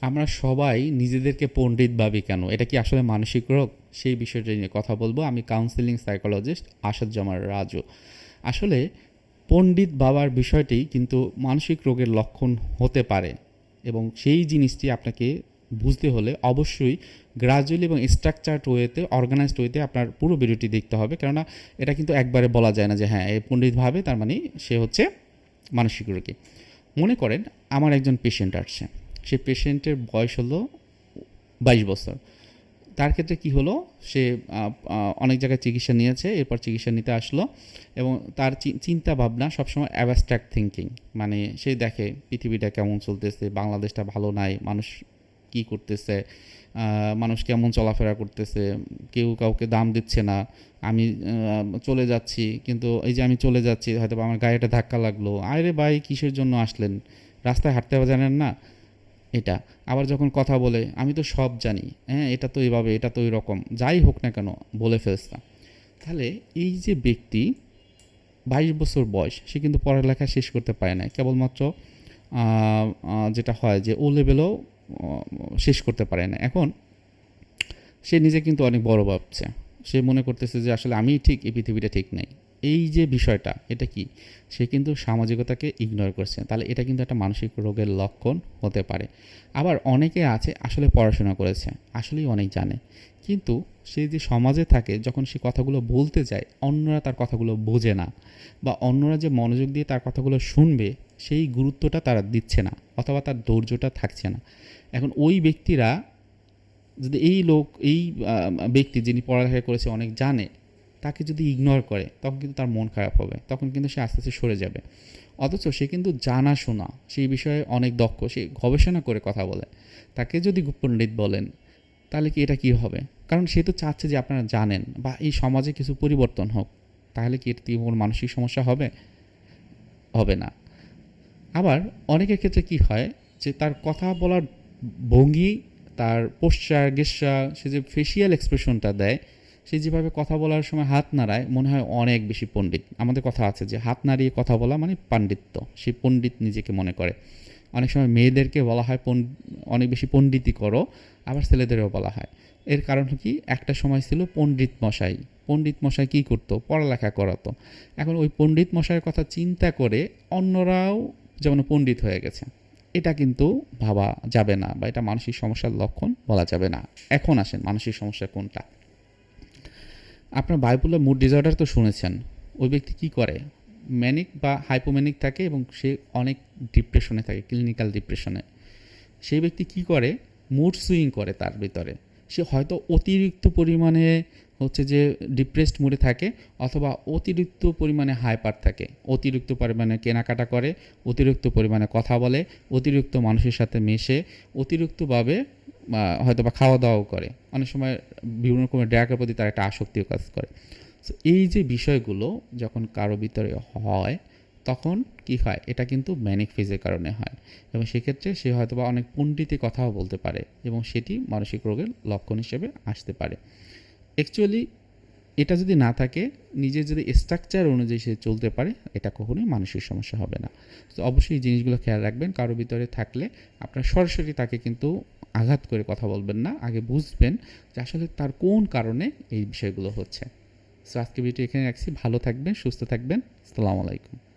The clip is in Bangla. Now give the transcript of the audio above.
আমরা সবাই নিজেদেরকে পণ্ডিত ভাবি কেন? এটা কি আসলে মানসিক রোগ? সেই বিষয়টা নিয়ে কথা বলব। আমি কাউন্সিলিং সাইকোলজিস্ট আসাদুজ্জামান রাজু। আসলে পণ্ডিত বাবার বিষয়টি কিন্তু মানসিক রোগের লক্ষণ হতে পারে এবং সেই জিনিসটি আপনাকে বুঝতে হলে অবশ্যই গ্রাজুয়ালি এবং স্ট্রাকচার্ড ওয়েতে অর্গানাইজড ওয়েতে আপনার পুরো ভিডিওটি দেখতে হবে। কেননা এটা কিন্তু একবারে বলা যায় না যে হ্যাঁ এই পণ্ডিত ভাবে, তার মানে সে হচ্ছে মানসিক রোগী। মনে করেন, আমার একজন পেশেন্ট আসছে। সে পেশেন্টের বয়স হলো বাইশ বছর। তার ক্ষেত্রে কি হলো? সে অনেক জায়গায় চিকিৎসা নিয়েছে, এরপর চিকিৎসা নিতে আসলো এবং তার চিন্তা ভাবনা সবসময় অ্যাবস্ট্রাক্ট থিঙ্কিং মানে সে দেখে পৃথিবীটা কেমন চলতেছে, বাংলাদেশটা ভালো নাই, মানুষ কি করতেছে মানুষ কেমন চলাফেরা করতেছে, কেউ কাউকে দাম দিচ্ছে না, আমি চলে যাচ্ছি, কিন্তু এই যে আমি চলে যাচ্ছি হয়তো আমার গাড়িটা ধাক্কা লাগল, আরে ভাই কিসের জন্য আসলেন? রাস্তায় হাঁটতে জানেন না? এটা। আবার যখন কথা বলে, আমি তো সব জানি হ্যাঁ এটা তো এইভাবে এটা তো রকম যাই হোক না কেন, বলে ফেলছে তাহলে এই যে ব্যক্তি বাইশ বছর বয়স, সে কিন্তু পড়ালেখা শেষ করতে পারে না কেবলমাত্র যেটা হয় যে ও লেভেলও শেষ করতে পারে না এখন সে নিজে কিন্তু অনেক বড় ভাবছে। সে মনে করতেছে যে আসলে আমি ঠিক, এই পৃথিবীটা ঠিক নেই। এই যে বিষয়টা, এটা কি? সে কিন্তু সামাজিকতাকে ইগনোর করছে। তাহলে এটা কিন্তু একটা মানসিক রোগের লক্ষণ হতে পারে। আবার অনেকে আছে, আসলে পড়াশোনা করেছে, আসলেই অনেক জানে। কিন্তু সে যে সমাজে থাকে, যখন সে কথাগুলো বলতে যায়, অন্যরা তার কথাগুলো বোঝে না বা অন্যরা যে মনোযোগ দিয়ে তার কথাগুলো শুনবে, সেই গুরুত্বটা তারা দিচ্ছে না অথবা তার ধৈর্যটা থাকছে না। এখন ওই ব্যক্তিরা যদি এই লোক, এই ব্যক্তি যিনি পড়ালেখা করেছে, অনেক জানে তাকে যদি ইগনোর করে, তখন কিন্তু তার মন খারাপ হবে, তখন কিন্তু সে আস্তে আস্তে সরে যাবে। অথচ সে কিন্তু জানাশোনা সেই বিষয়ে অনেক দক্ষ, সে গবেষণা করে কথা বলে। তাকে যদি পণ্ডিত বলেন, তাহলে কি এটা কি হবে? কারণ সে তো চাচ্ছে যে আপনারা জানেন, বা এই সমাজে কিছু পরিবর্তন হোক, তাহলে কি এটা কোনো মানসিক সমস্যা হবে? হবে না। আবার অনেকের ক্ষেত্রে কি হয়, যে তার কথা বলার ভঙ্গি, তার পোশ্চার গেসা সে যে ফেসিয়াল এক্সপ্রেশনটা দেয় সে যেভাবে কথা বলার সময় হাত নাড়ায়, মনে হয় অনেক বেশি পণ্ডিত। আমাদের কথা আছে যে হাত নাড়িয়ে কথা বলা মানে পাণ্ডিত্য। সে পণ্ডিত নিজেকে মনে করে। অনেক সময় মেয়েদেরকে বলা হয় অনেক বেশি পণ্ডিতি করো, আবার ছেলেদেরও বলা হয়। এর কারণ কি? একটা সময় ছিল পণ্ডিত মশাই। পণ্ডিত মশাই কী করতো? পড়ালেখা করাতো। এখন ওই পণ্ডিত মশাইয়ের কথা চিন্তা করে অন্যরাও যেমন পণ্ডিত হয়ে গেছে, এটা কিন্তু ভাবা যাবে না বা এটা মানসিক সমস্যার লক্ষণ বলা যাবে না। এখন আসেন মানসিক সমস্যা কোনটা? আপনার বাইপোলার মুড ডিসঅর্ডার তো শুনেছেন। ওই ব্যক্তি কি করে? ম্যানিক বা হাইপোম্যানিক থাকে এবং সে অনেক ডিপ্রেশনে থাকে ক্লিনিক্যাল ডিপ্রেশনে সেই ব্যক্তি কি করে? মুড সুইং করে তার ভিতরে। সে হয়তো অতিরিক্ত পরিমাণে হচ্ছে যে ডিপ্রেসড মুডে থাকে অথবা অতিরিক্ত পরিমাণে হাইপার থাকে। অতিরিক্ত পরিমাণে কেনাকাটা করে, অতিরিক্ত পরিমাণে কথা বলে, অতিরিক্ত মানুষের সাথে মেশে, অতিরিক্তভাবে হয়তো বা খাওয়া দাওয়াও করে। অনেক সময় বিভিন্ন রকমের ড্রাগের প্রতি তার একটা আসক্তিও কাজ করে। So, এই যে বিষয়গুলো যখন কারও ভিতরে হয় তখন কি হয়? এটা কিন্তু ম্যানিক ফেজের কারণে হয়। এবং সেক্ষেত্রে সে হয়তো বা অনেক পণ্ডিতে কথাও বলতে পারে এবং সেটি মানসিক রোগের লক্ষণ হিসেবে আসতে পারে। অ্যাকচুয়ালি এটা যদি না থাকে নিজের যদি স্ট্রাকচার অনুযায়ী সে চলতে পারে এটা কখনোই মানসিক সমস্যা হবে না। তো অবশ্যই এই জিনিসগুলো খেয়াল রাখবেন। কারও ভিতরে থাকলে আপনার সরাসরি তাকে কিন্তু আঘাত করে কথা বলবেন না, আগে বুঝবেন যে আসলে তার কোন কারণে এই বিষয়গুলো হচ্ছে। সো আজকে ভিডিও এখানে রাখছি। ভালো থাকবেন, সুস্থ থাকবেন। আসসালামু আলাইকুম।